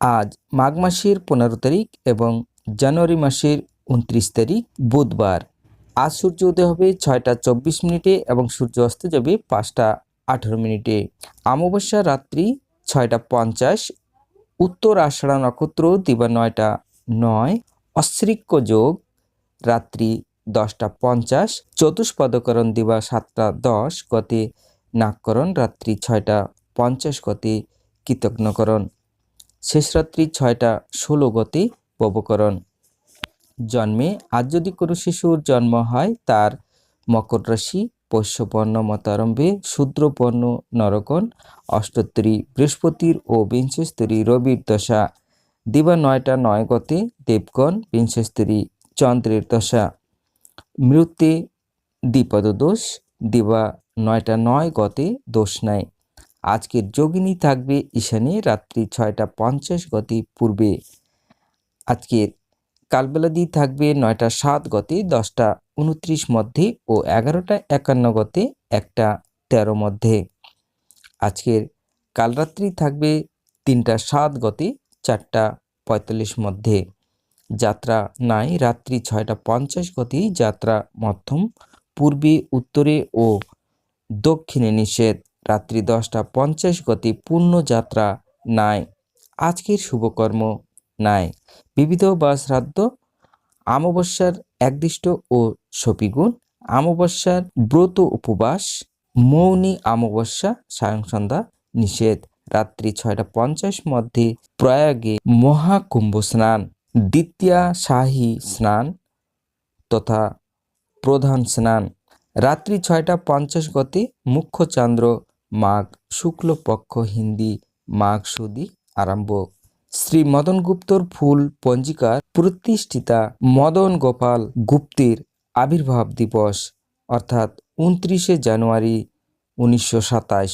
আজ মাঘ মাসের পনেরো তারিখ এবং জানুয়ারি মাসের উনত্রিশ তারিখ, বুধবার। আজ সূর্য উদয় হবে ছয়টা চব্বিশ মিনিটে এবং সূর্য অস্ত যাবে পাঁচটা আঠেরো মিনিটে। অমাবস্যা রাত্রি ছয়টা পঞ্চাশ, উত্তর আষাঢ়া নক্ষত্র দিবা নয়টা নয় অশ্রিক্য যোগ রাত্রি দশটা পঞ্চাশ, চতুষ্পদকরণ দিবা সাতটা দশ, গতে নাককরণ রাত্রি ছয়টা পঞ্চাশ, গতে কৃতজ্ঞকরণ শেষ রাত্রি ছয়টা ষোলো গতে ববকরণ জন্মে আজ যদি কোনো শিশুর জন্ম হয়, তার মকর রাশি পোষ্যপর্ণ মতারম্ভে শূদ্রপর্ণ নরকণ অষ্টোত্তরী বৃহস্পতির ও বিংশস্তরী রবির দশা, দিবা নয়টা নয় গতে দেবগণ, বিংশস্তরী চন্দ্রের দশা। মৃত্যে দ্বিপদ দোষ দিবা নয়টা নয় গতে দোষ নাই। আজকের যোগিনী থাকবে ঈশানে রাত্রি ছয়টা পঞ্চাশ গতি পূর্বে। আজকের কালবেলাদি থাকবে নয়টা সাত গতে, দশটা উনত্রিশ মধ্যে ও এগারোটা একান্ন গতে একটা তেরো মধ্যে। আজকের কালরাত্রি থাকবে তিনটা সাত গতে, চারটা পঁয়তাল্লিশ মধ্যে। যাত্রা নাই রাত্রি ছয়টা পঞ্চাশ গতি, যাত্রা মধ্যম, পূর্বে, উত্তরে ও দক্ষিণে নিষেধ। রাত্রি দশটা পঞ্চাশ গতি পূর্ণ যাত্রা নাই। আজকের শুভকর্ম নাই। বিবিধ বা শ্রাদ্ধ অমাবস্যার একদিষ্ট ও সপিগুণ। অমাবস্যার ব্রত উপবাস, মৌনী অমাবস্যা, সায়ং সন্ধ্যা নিষেধ। রাত্রি ছয়টা পঞ্চাশ মধ্যে প্রয়াগে মহাকুম্ভ স্নান, দ্বিতীয়া শাহী স্নান তথা প্রধান স্নান। রাত্রি ছয়টা পঞ্চাশ গতি মুখ্য চন্দ্র মাঘ শুক্লপক্ষ হিন্দি মাঘ সুদি আরম্ভ। শ্রী মদন গুপ্তর ফুল পঞ্জিকার প্রতিষ্ঠিতা মদন গোপাল গুপ্তের আবির্ভাব দিবস, অর্থাৎ উনত্রিশে জানুয়ারি উনিশশো সাতাশ।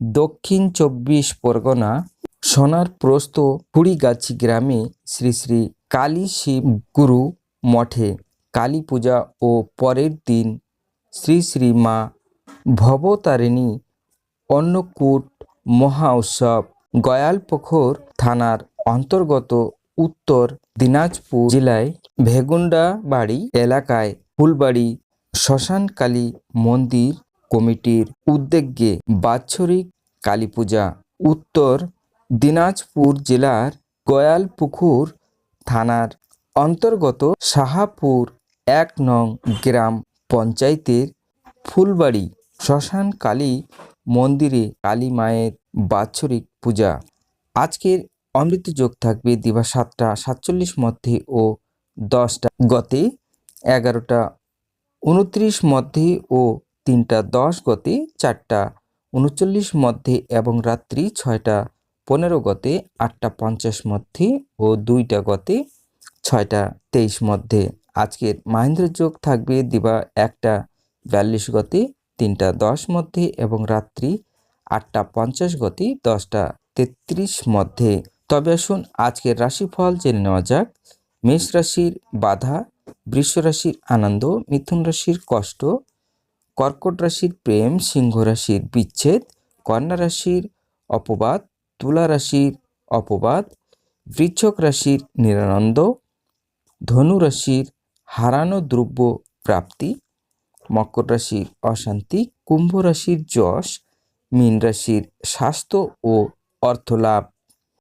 দক্ষিণ চব্বিশ পরগনা সোনার প্রস্ত কুড়িগাছি গ্রামে শ্রী শ্রী কালী শিব গুরু মঠে কালী পূজা ও পরের দিন শ্রী শ্রী মা ভবতারিণী অন্নকূট মহা উৎসব গয়ালপোখর থানার অন্তর্গত উত্তর দিনাজপুর জেলায় ভেগুন্ডা বাড়ি এলাকায় ফুলবাড়ি শ্মশানকালী মন্দির কমিটির উদ্যোগে বাৎসরিক কালী পূজা উত্তর দিনাজপুর জেলার গয়ালপুকুর থানার অন্তর্গত সাহাপুর এক নং গ্রাম পঞ্চায়েতের ফুলবাড়ি শ্মশান কালী মন্দিরে কালী মায়ের বাৎসরিক পূজা। আজকের অমৃত যোগ থাকবে দিবা সাতটা, সাতচল্লিশ মধ্যে ও দশটা। গতে এগারোটা, উনত্রিশ মধ্যে ও তিনটা, দশ গতে চারটা, উনচল্লিশ মধ্যে এবং রাত্রি ছয়টা, পনেরো গতে আটটা, পঞ্চাশ মধ্যে ও দুইটা গতে ছয়টা, তেইশ মধ্যে। আজকের মাহেন্দ্র যোগ থাকবে দিবা একটা, বিয়াল্লিশ গতে তিনটা দশ মধ্যে এবং রাত্রি আটটা পঞ্চাশ গতি, দশটা তেত্রিশ মধ্যে। তবে আসুন আজকের রাশিফল জেনে নেওয়া যাক। মেষ রাশির বাধা, বৃষ রাশির আনন্দ, মিথুন রাশির কষ্ট, কর্কট রাশির প্রেম, সিংহ রাশির বিচ্ছেদ, কন্যা রাশির অপবাদ, তুলা রাশির অপবাদ বৃচ্ছক রাশির নিরানন্দ, ধনু রাশির হারানো দ্রব্য প্রাপ্তি। মকর রাশির অশান্তি কুম্ভ রাশির যশ মীন রাশির স্বাস্থ্য ও অর্থলাভ।